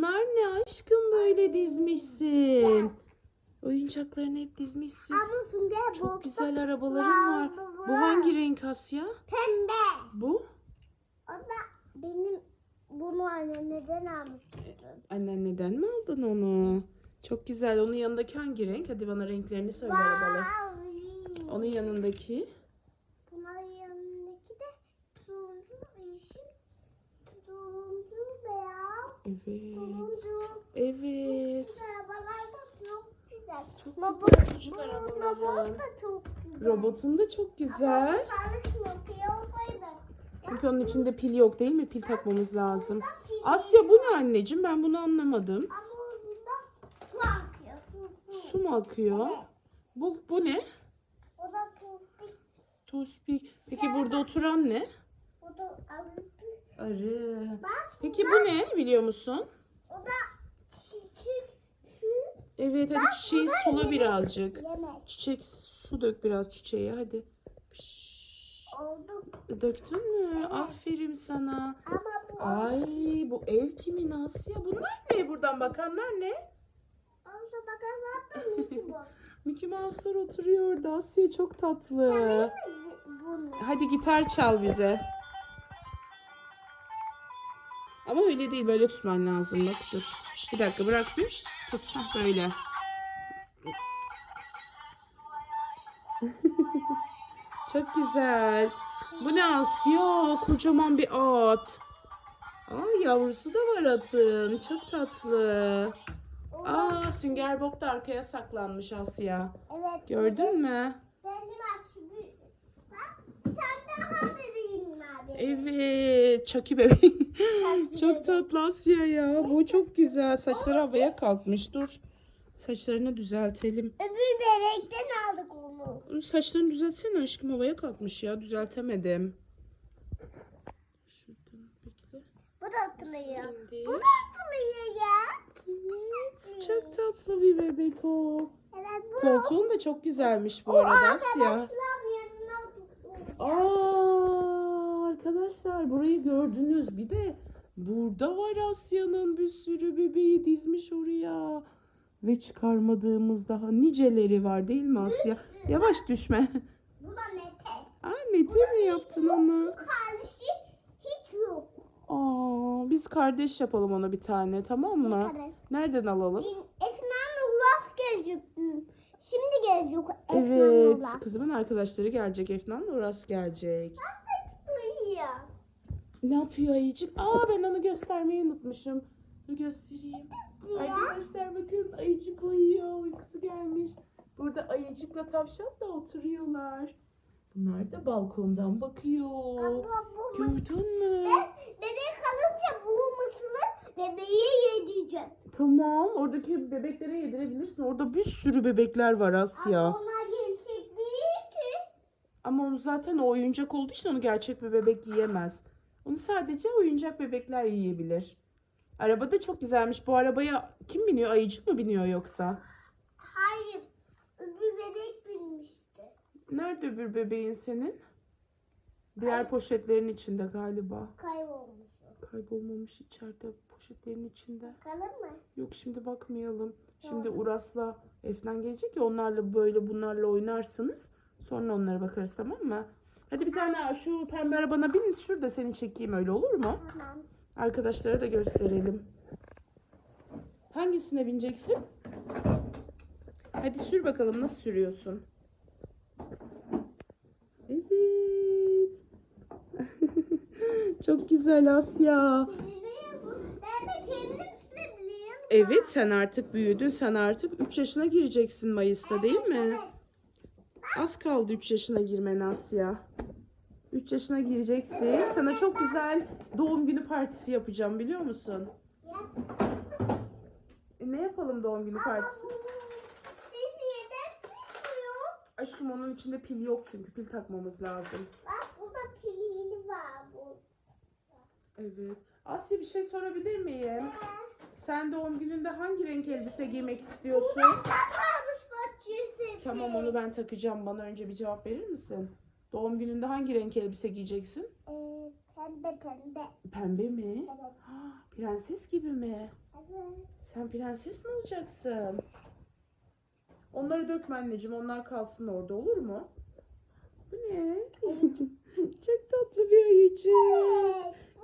Bunlar ne aşkım böyle dizmişsin? Oyuncaklarını hep dizmişsin. Çok güzel arabaların var. Bu hangi renk Asya? Pembe. Bu? O da benim bunu anne neden almıştın? Annen neden mi aldın onu? Çok güzel. Onun yanındaki hangi renk? Hadi bana renklerini söyle arabalar. Mavi. Onun yanındaki. Bunların yanındaki de turuncu, yeşil, turuncu, beyaz, Evet. turuncu. Evet. Arabalar da çok güzel. Çok güzel arabaları. robot da çok güzel. Robotun da çok güzel. Olsaydı. Çünkü onun içinde pil yok değil mi? Pil takmamız lazım. Asya bu ne anneciğim? Ben bunu anlamadım. Ama bunda su mu akıyor? Bu, bu ne? O da topik. Tospik. Peki burada oturan ne? O da arıtı. Arı. Bak Peki bu ne biliyor musun? o da çiçek su Evet hadi çiçeği sula yemek. birazcık. yemek. Çiçek su dök biraz çiçeğe hadi. Piş. Oldu. Döktün mü? Aferin sana. Ama bu Ay bu ev kimin Asya? Bunlar ne? Buradan bakanlar ne? oldu ne yaptın Mickey bu? Mickey Mouse'lar oturuyor orada. Asya çok tatlı. Bunu? Hadi gitar çal bize. Ama öyle değil böyle tutman lazım bak dur. Bir dakika bırak bir. Tut böyle. Çok güzel. Bu ne Asya? Kocaman bir at. Aa yavrusu da var atın. Çok tatlı. Aa Sünger Bob da arkaya saklanmış Asya. Evet. Gördün mü? Benim akşamı. Bak bir tane daha vereyim abi. Evet, Chucky bebek. Chucky çok tatlı Asya ya. Bu çok güzel. Saçları havaya kalkmış. Dur. Saçlarını düzeltelim. Öbür bebekten aldık onu. Saçlarını düzeltsene aşkım. Havaya kalkmış ya. Düzeltemedim. Şuradan bekle. Bu da. İndir. Bu da atılıyor ya. Evet, çok tatlı bir bebek o. Evet bu. Koltuğun da çok güzelmiş bu O arada Asya. Aa, arkadaşlar burayı gördünüz. Bir de burada var Asya'nın bir sürü bebeği dizmiş oraya. Ve çıkarmadığımız daha niceleri var değil mi Asya? Yavaş düşme. Bu da Mete. Aa Mete mi yaptın onu? Kardeşi hiç yok. Aa, biz kardeş yapalım ona bir tane tamam mı? Nereden alalım? Bin- Efnan Uras gelecek. Şimdi gelecek Efnan Evet, kızımın arkadaşları gelecek. Efnan Uras gelecek. Uyuyor. Ne yapıyor ayıcık? Aa ben onu göstermeyi unutmuşum. Dur göstereyim. Arkadaşlar bakın ayıcık uyuyor. Uykusu gelmiş. Burada ayıcıkla tavşan da oturuyorlar. Bunlar da balkondan bakıyor. Bu Gördün mü? Ben bebek kalınca bu mısırı bebeğe yedireceğim. Tamam. Oradaki bebeklere yedirebilirsin. Orada bir sürü bebekler var Asya. Ama onlar gerçek değil ki. Ama onu zaten o oyuncak olduğu için onu gerçek bir bebek yiyemez. Onu sadece oyuncak bebekler yiyebilir. Araba da çok güzelmiş. Bu arabaya kim biniyor? Ayıcık mı biniyor yoksa? Hayır. Öbür bebek binmişti. Nerede öbür bebeğin senin? Diğer poşetlerin içinde galiba. Kaybolmuş. Kaybolmamış içeride poşetlerin içinde. Bakalım mı? Yok şimdi bakmayalım. Şimdi. Uras'la Efnan gelecek ya onlarla böyle bunlarla oynarsınız. Sonra onlara bakarız tamam mı? Hadi bir tane şu pembe arabana bin de seni çekeyim öyle olur mu? Tamam. Arkadaşlara da gösterelim. Hangisine bineceksin? Hadi sür bakalım nasıl sürüyorsun? Evet. Çok güzel Asya. Evet sen artık büyüdün. Sen artık 3 yaşına gireceksin Mayıs'ta değil mi? Az kaldı 3 yaşına girmen Asya. 3 yaşına gireceksin. Sana çok güzel doğum günü partisi yapacağım biliyor musun? E, ne yapalım doğum günü partisi? Aşkım onun içinde pil yok çünkü pil takmamız lazım. Bak burada pilini var bu. Evet. Asya bir şey sorabilir miyim? Sen doğum gününde hangi renk elbise giymek istiyorsun? Tamam onu ben takacağım. Bana önce bir cevap verir misin? Doğum gününde hangi renk elbise giyeceksin? Ee, pembe pembe. Pembe mi? Evet. Ha, prenses gibi mi? Evet. Sen prenses mi olacaksın? Onları dökme anneciğim. Onlar kalsın orada olur mu? Bu ne? Çok tatlı bir ayıcık.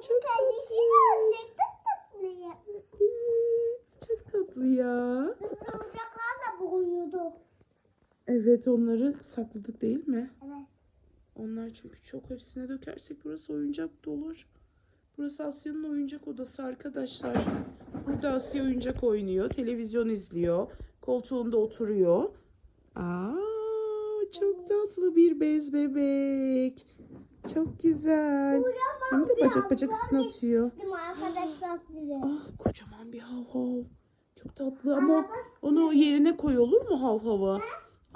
Çok Kardeşim tatlı. da tatlı ya. Evet. Çok tatlı ya. Oyuncaklar da boğuyordu. Evet onları sakladık değil mi? Evet. Onlar çünkü çok hepsine dökersek burası oyuncak dolar. Burası Asya'nın oyuncak odası arkadaşlar. Burada Asya oyuncak oynuyor, televizyon izliyor, koltuğunda oturuyor. Aa, çok tatlı bir bez bebek. Çok güzel. Hem de bacak bacak üstüne atıyor. Ah kocaman bir hav hav. Çok tatlı ama onu yerine koy olur mu hav hava?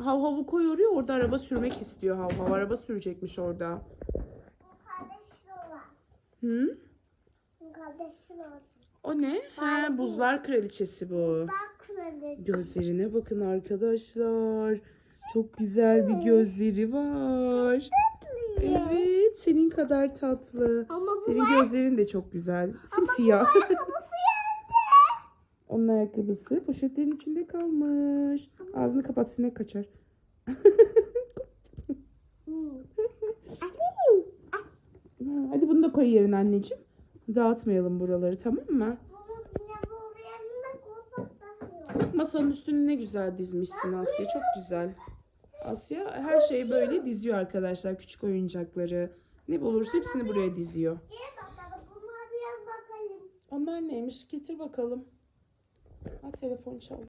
Hav havı koy oraya orada araba sürmek istiyor hav hav. Araba sürecekmiş orada. Hı? O ne? Ha, buzlar kraliçesi bu. Gözlerine bakın arkadaşlar. Çok güzel bir gözleri var. Evet, senin kadar tatlı. Ama bu Senin var. gözlerin de çok güzel. Simsiyah. Onun ayakkabısı poşetlerin içinde kalmış. Ağzını kapat sinek kaçar. Hadi bunu da koy yerine anneciğim. Dağıtmayalım buraları tamam mı? Masanın üstünü ne güzel dizmişsin Asya. Çok güzel. Asya her şeyi böyle diziyor arkadaşlar. Küçük oyuncakları. Ne bulursa hepsini buraya diziyor. Onlar neymiş? Getir bakalım. Ha telefon çal.